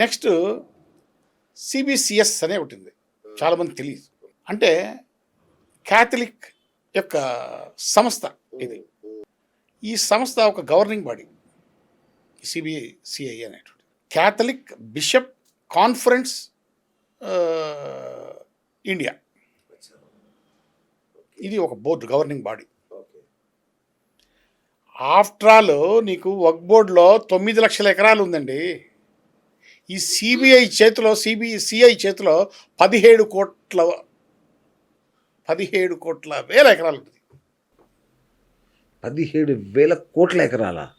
Next CBCS అనే ఒకటి ఉంది. చాలామంది తెలియదు అంటే క్యాథలిక్ యొక్క సంస్థ ఇది. ఈ సంస్థ ఒక గవర్నింగ్ బాడీ. సిబిసిఐ అనేటువంటి క్యాథలిక్ బిషప్ కాన్ఫరెన్స్ ఇండియా. ఇది ఒక board governing body. After all నీకు వక్ బోర్డులో తొమ్మిది లక్షల ఎకరాలు ఉందండి. ఈ సిబిఐ చేతిలో సిబి సిఐ చేతిలో పదిహేడు కోట్ల పదిహేడు కోట్ల వేల ఎకరాలు ఉంది పదిహేడు వేల కోట్ల ఎకరాల.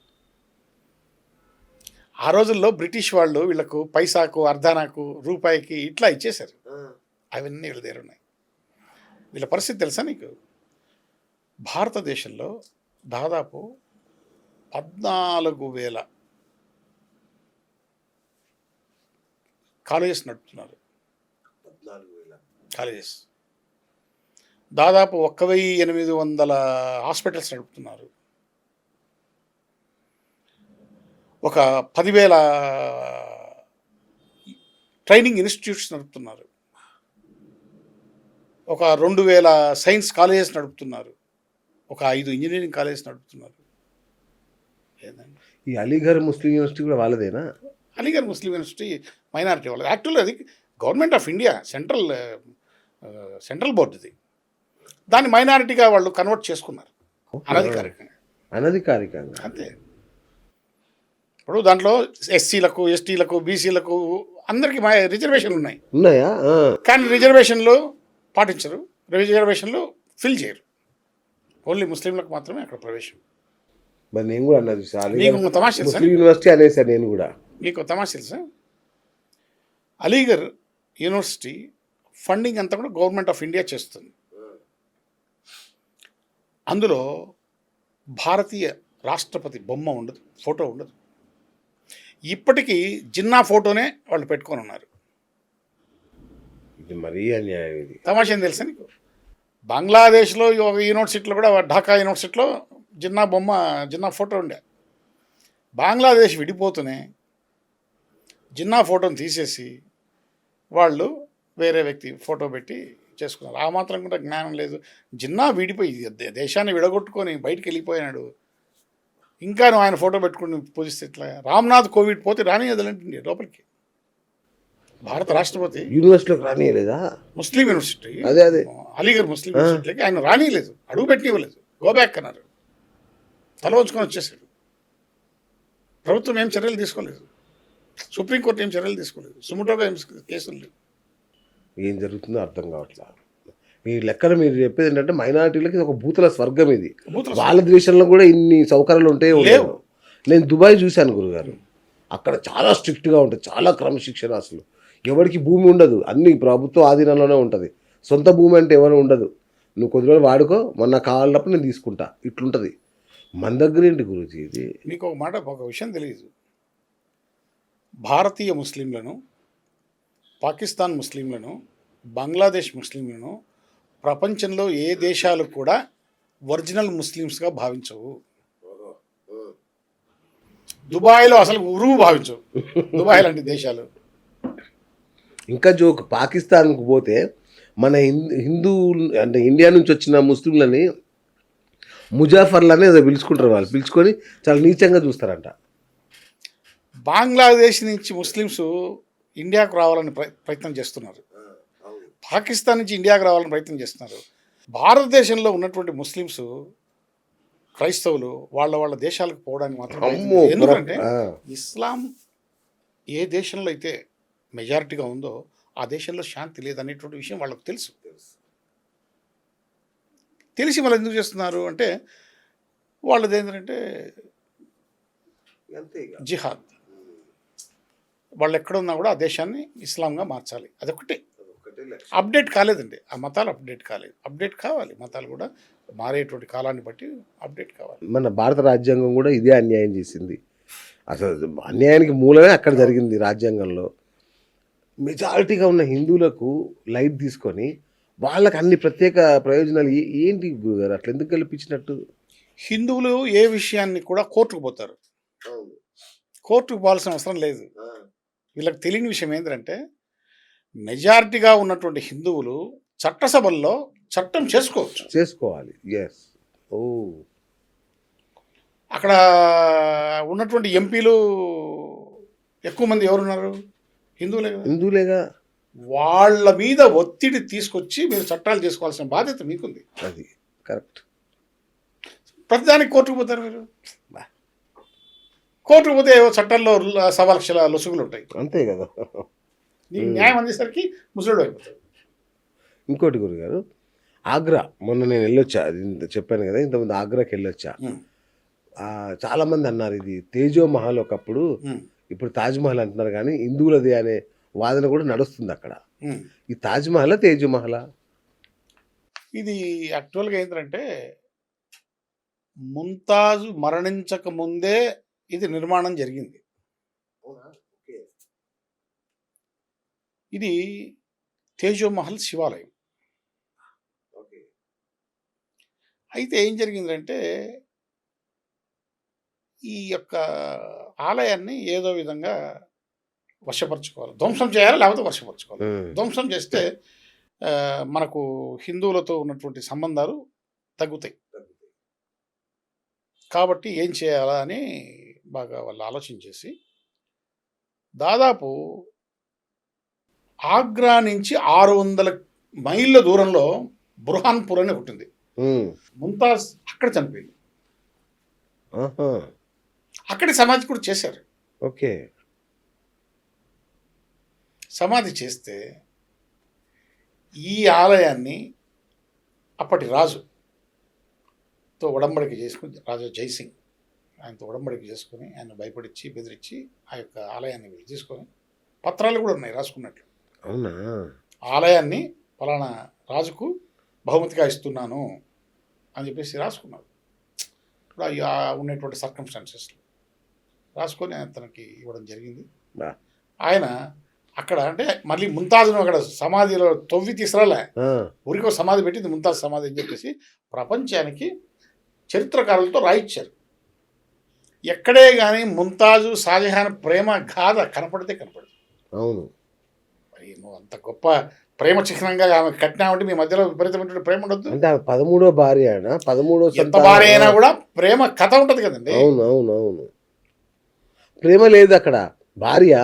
ఆ రోజుల్లో బ్రిటిష్ వాళ్ళు వీళ్ళకు పైసాకు అర్ధానాకు రూపాయికి ఇట్లా ఇచ్చేశారు. అవన్నీ వీళ్ళ దగ్గర ఉన్నాయి. వీళ్ళ పరిస్థితి తెలుసా నీకు? భారతదేశంలో దాదాపు పద్నాలుగు వేల కాలేజెస్ నడుపుతున్నారు కాలేజెస్ దాదాపు ఒక్క వెయ్యి ఎనిమిది వందల హాస్పిటల్స్ నడుపుతున్నారు. ఒక పదివేల ట్రైనింగ్ ఇన్స్టిట్యూట్స్ నడుపుతున్నారు. ఒక రెండు వేల సైన్స్ కాలేజెస్ నడుపుతున్నారు. ఒక ఐదు ఇంజనీరింగ్ కాలేజెస్ నడుపుతున్నారు. ఈ అలీగర్ ముస్లిం యూనివర్సిటీ కూడా వాళ్ళదేనా? అలీగర్ ముస్లిం యూనివర్సిటీ మైనారిటీ వాళ్ళు యాక్చువల్లీ అది government of India central central board ఇది. దాన్ని మైనారిటీగా వాళ్ళు కన్వర్ట్ చేసుకున్నారు. అనధికారికంగా. అనధికారికంగా. అంతే. ఇప్పుడు దాంట్లో ఎస్సీలకు ఎస్టీలకు బీసీలకు అందరికీ మా రిజర్వేషన్లు ఉన్నాయి. ఉన్నాయా. కానీ రిజర్వేషన్లు పాటించరు. రిజర్వేషన్లు ఫిల్ చేయరు. ఓన్లీ ముస్లింలకు మాత్రమే అక్కడ ప్రవేశం. మరి నేను కూడా అన్నది సార్ యూనివర్సిటీ అనేసాను నేను కూడా. మీకు తమాషా తెలుసా? అలీగర్ యూనివర్సిటీ ఫండింగ్ అంతా కూడా గవర్నమెంట్ ఆఫ్ ఇండియా చేస్తుంది. అందులో భారతీయ రాష్ట్రపతి బొమ్మ ఉండదు ఫోటో ఉండదు. ఇప్పటికీ జిన్నా ఫోటోనే వాళ్ళు పెట్టుకొని ఉన్నారు. ఇది మరీ అన్యాయం ఇది. తమాషా తెలుసా నీకు? బంగ్లాదేశ్లో ఒక యూనివర్సిటీలో కూడా ఢాకా యూనివర్సిటీలో జిన్నా బొమ్మ జిన్నా ఫోటో ఉండే. బంగ్లాదేశ్ విడిపోతూనే జిన్నా ఫోటోని తీసేసి వాళ్ళు వేరే వ్యక్తి ఫోటో పెట్టి చేసుకున్నారు. ఆ మాత్రం కూడా జ్ఞానం లేదు. జిన్నా విడిపోయి దేశాన్ని విడగొట్టుకొని బయటికి వెళ్ళిపోయినాడు. ఇంకా నువ్వు ఆయన ఫోటో పెట్టుకుని పూజిస్తే ఎట్లా? రామ్నాథ్ కోవిడ్ పోతే రాని వదలండి లోపలికి. భారత రాష్ట్రపతి యూనివర్సిటీలోకి రానియలేదా ముస్లిం యూనివర్సిటీ. అదే అదే. అలీగర్ ముస్లిం యూనివర్సిటీకి ఆయన రానియలేదు అడుగు పెట్టనివ్వలేదు. గో బ్యాక్ అన్నారు. తల వంచుకొని వచ్చేసాడు. ప్రభుత్వం ఏం చర్యలు తీసుకోలేదు. సుప్రీంకోర్టు ఏం చర్యలు తీసుకోలేదు. సుముటోగా ఏం కేసులు లేవు. ఏం జరుగుతుందో అర్థం కావట్లా? మీ లెక్కన మీరు చెప్పేది ఏంటంటే మైనారిటీలకి ఒక భూతల స్వర్గం ఇది. వాళ్ళ దేశంలో కూడా ఇన్ని సౌకర్యాలు ఉంటాయి లేవు. నేను దుబాయ్ చూశాను గురుగారు. అక్కడ చాలా స్ట్రిక్ట్గా ఉంటుంది. చాలా క్రమశిక్షణ అసలు. ఎవరికి భూమి ఉండదు. అన్ని ప్రభుత్వ ఆధీనంలోనే ఉంటుంది. సొంత భూమి అంటే ఎవరు ఉండదు. నువ్వు కొద్ది రోజులు వాడుకో. మొన్న కావాలన్నప్పుడు నేను తీసుకుంటా. ఇట్లుంటుంది. మన దగ్గర ఏంటి గురుజీ ఇది? మీకు ఒక మాట ఒక విషయం తెలియదు. భారతీయ ముస్లింలను పాకిస్తాన్ ముస్లింలను బంగ్లాదేశ్ ముస్లింలను ప్రపంచంలో ఏ దేశాలు కూడా ఒరిజినల్ ముస్లిమ్స్గా భావించవు. దుబాయ్లో అసలు ఉరువు భావించవు. దుబాయ్ లాంటి దేశాలు. ఇంకా జోక్ పాకిస్తాన్కు పోతే మన హిందూ హిందూ అంటే ఇండియా నుంచి వచ్చిన ముస్లింలని ముజాఫర్లు అనేది పిలుచుకుంటారు వాళ్ళు. పిలుచుకొని చాలా నీచంగా చూస్తారంట. బంగ్లాదేశ్ నుంచి ముస్లిమ్స్ ఇండియాకు రావాలని ప్రయ- ప్రయత్నం చేస్తున్నారు. పాకిస్తాన్ నుంచి ఇండియాకు రావాలని ప్రయత్నం చేస్తున్నారు. భారతదేశంలో ఉన్నటువంటి ముస్లిమ్స్ క్రైస్తవులు వాళ్ళ వాళ్ళ దేశాలకు పోవడానికి మాత్రం. ఎందుకంటే. ఇస్లాం ఏ దేశంలో అయితే మెజారిటీగా ఉందో ఆ దేశంలో శాంతి లేదనేటువంటి విషయం వాళ్ళకు తెలుసు. తెలిసి. వాళ్ళు ఎందుకు చేస్తున్నారు అంటే వాళ్ళది ఏంటంటే జిహాద్. వాళ్ళు ఎక్కడున్నా కూడా ఆ దేశాన్ని ఇస్లాంగా మార్చాలి. అదొకటి అప్డేట్ కాలేదండి. ఆ మతాలు అప్డేట్ కాలేదు. అప్డేట్ కావాలి. మతాలు కూడా మారేటువంటి కాలాన్ని బట్టి అప్డేట్ కావాలి. మన భారత రాజ్యాంగం కూడా ఇదే అన్యాయం చేసింది. అసలు అన్యాయానికి మూలమే అక్కడ జరిగింది రాజ్యాంగంలో. మెజారిటీగా ఉన్న హిందువులకు లైట్ తీసుకొని వాళ్ళకి అన్ని ప్రత్యేక ప్రయోజనాలు ఏ- ఏంటి గురుగారు? అట్లా ఎందుకు కల్పించినట్టు? హిందువులు ఏ విషయాన్ని కూడా కోర్టుకు పోతారు. కోర్టుకు పోవాల్సిన అవసరం లేదు. వీళ్ళకి తెలియని విషయం ఏంటంటే మెజారిటీగా ఉన్నటువంటి హిందువులు చట్టసభల్లో చట్టం చేసుకోవచ్చు. చేసుకోవాలి. ఎస్ ఓ. అక్కడ ఉన్నటువంటి ఎంపీలు ఎక్కువ మంది ఎవరున్నారు? హిందువులే హిందువులేగా? వాళ్ళ మీద ఒత్తిడి తీసుకొచ్చి మీరు చట్టాలు చేసుకోవాల్సిన బాధ్యత మీకుంది. అది కరెక్ట్. ప్రతిదానికి కోర్టుకు పోతారు మీరు. కోర్టుకు పోతే ఏవో చట్టాల్లో ల- సవా లక్షల లొసుగులు ఉంటాయి అంతే కదా. నీకు న్యాయం అందేసరికి ముసలుడు అయిపోతాడు. ఇంకోటి గురుగారు ఆగ్రా మొన్న నేను వెళ్ళొచ్చా చెప్పాను కదా ఇంతకుముందు ఆగ్రాకి వెళ్ళొచ్చా. చాలా మంది అన్నారు ఇది తేజో మహల్ ఒకప్పుడు ఇప్పుడు తాజ్ మహల్ అంటున్నారు కానీ హిందువులది అనే వాదన కూడా నడుస్తుంది అక్కడ. ఈ తాజ్ మహల్ తేజో మహల్? ఇది యాక్చువల్గా ఏంటంటే ముంతాజు మరణించక ముందే ఇది నిర్మాణం జరిగింది. ఇది తేజోమహల్ శివాలయం. అయితే ఏం జరిగిందంటే ఈ యొక్క ఆలయాన్ని ఏదో విధంగా వశపరచుకోవాలి. ధ్వంసం చేయాలి? లేకపోతే వశపరచుకోవాలి? ధ్వంసం చేస్తే మనకు హిందువులతో ఉన్నటువంటి సంబంధాలు తగ్గుతాయి. కాబట్టి ఏం చేయాలా అని బాగా వాళ్ళు ఆలోచించేసి దాదాపు ఆగ్రా నుంచి ఆరు వందల మైళ్ళ దూరంలో బుర్హాన్పూర్ అని ఒకటి ఉంది. ముంతాజ్ అక్కడ చనిపోయింది. అక్కడి సమాధి కూడా చేశారు. ఓకే. సమాధి చేస్తే ఈ ఆలయాన్ని అప్పటి రాజుతో ఉడంబడిక చేసుకుని రాజు జైసింగ్ ఆయనతో ఉడంబడిక చేసుకుని ఆయన భయపడిచ్చి బెదిరించి ఆ యొక్క ఆలయాన్ని వీళ్ళు తీసుకొని పత్రాలు కూడా ఉన్నాయి రాసుకున్నట్లు. అవునా? ఆలయాన్ని ఫలానా రాజుకు బహుమతిగా ఇస్తున్నాను అని చెప్పేసి రాసుకున్నారు ఇప్పుడు ఆ ఉన్నటువంటి సర్కమ్స్టాన్సెస్లో రాసుకొని తనకి ఇవ్వడం జరిగింది. ఆయన అక్కడ అంటే మళ్ళీ ముంతాజును అక్కడ సమాధిలో తవ్వి తీసుకురాలే. ఊరికో సమాధి పెట్టింది ముంతాజ్ సమాధి అని చెప్పేసి ప్రపంచానికి చరిత్రకారులతో రాయిచ్చారు. ఎక్కడే కానీ ముంతాజు షాజహాన్ ప్రేమ గాథ కనపడితే కనపడదు. అవును. మరి నువ్వు అంత గొప్ప ప్రేమ చిహ్నంగా ఆమె కట్టినామంటే మీ మధ్యలో విపరీతమైనటువంటి ప్రేమ ఉండొద్దు. అంటే పదమూడో భార్య పదమూడో ఎంత. భార్య అయినా కూడా ప్రేమ కథ ఉంటది కదండి. అవును అవును అవును. ప్రేమ లేదు అక్కడ. భార్య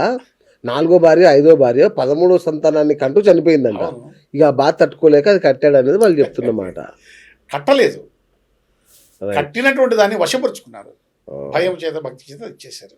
నాలుగో భార్య ఐదో భార్య పదమూడో సంతానాన్ని కంటూ చనిపోయిందంట. ఇక బాధ తట్టుకోలేక అది కట్టాడు అనేది వాళ్ళు చెప్తున్నమాట కట్టలేదు. కట్టినటువంటి దాన్ని వశపరుచుకున్నారు. భయం చేత భక్తి చేత ఇచ్చేశారు